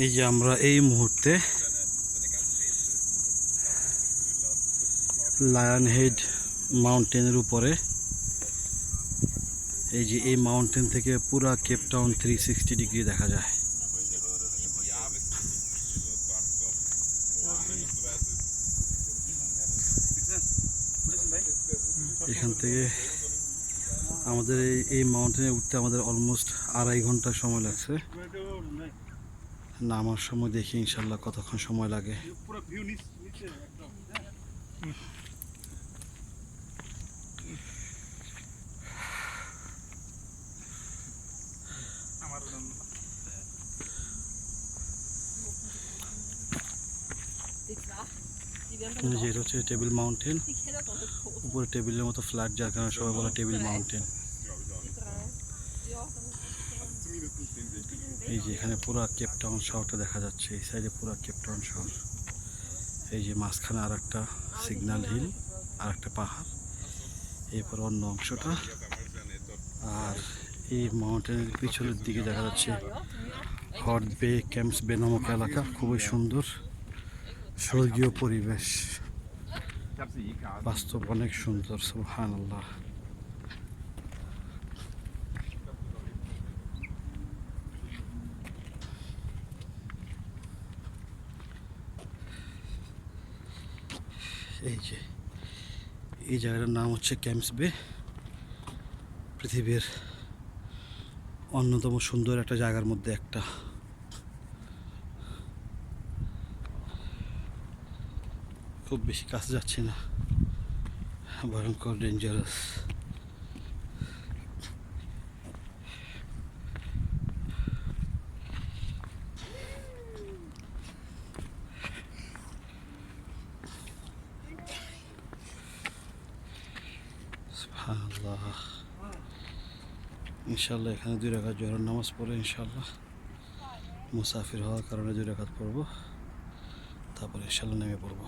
এই যে আমরা এই মুহূর্তে লায়ন হেড মাউন্টেনের উপরে। এই যে এই মাউন্টেন থেকে পুরা কেপটাউন থ্রি সিক্সটি ডিগ্রি দেখা যায়। এখান থেকে আমাদের এই মাউন্টেনে উঠতে আমাদের অলমোস্ট আড়াই ঘণ্টা সময় লাগছে। নামার সময় দেখি ইনশাল্লাহ কতক্ষণ সময় লাগে। পুরো ভিউ নিচে একদম। আমার এই যে এটা হচ্ছে টেবিল মাউন্টেন উপরে টেবিলের মতো ফ্ল্যাট যার কারণে সবাই বলে টেবিল মাউন্টেন এই যে এখানে পুরো কেপটাউন শহরটা দেখা যাচ্ছে, এই সাইডে পুরো কেপটাউন শহর। এই যে মাঝখানে আর একটা সিগন্যাল হিল আর একটা পাহাড়। এরপর অন্য অংশটা। আর এই মাউন্টেনের পিছনের দিকে দেখা যাচ্ছে হট বে ক্যাম্পস বে নামক এলাকা। খুবই সুন্দর, স্বর্গীয় পরিবেশ। বাস্তব অনেক সুন্দর সুহান আল্লাহ এই যে, এই জায়গাটার নাম হচ্ছে ক্যাম্পস বে। পৃথিবীর অন্যতম সুন্দর একটা জায়গার মধ্যে একটা। খুব বেশি কাছে যাচ্ছে না। ভয়ঙ্কর ডেঞ্জারাস সুবহানাল্লাহ ইনশাল্লাহ এখানে দুই রাখাত জোহরের নামাজ পড়ে ইনশাল্লাহ মুসাফির হওয়ার কারণে দুই রাখাত পড়ব। তারপরে ইনশাল্লাহ নেমে পড়ব।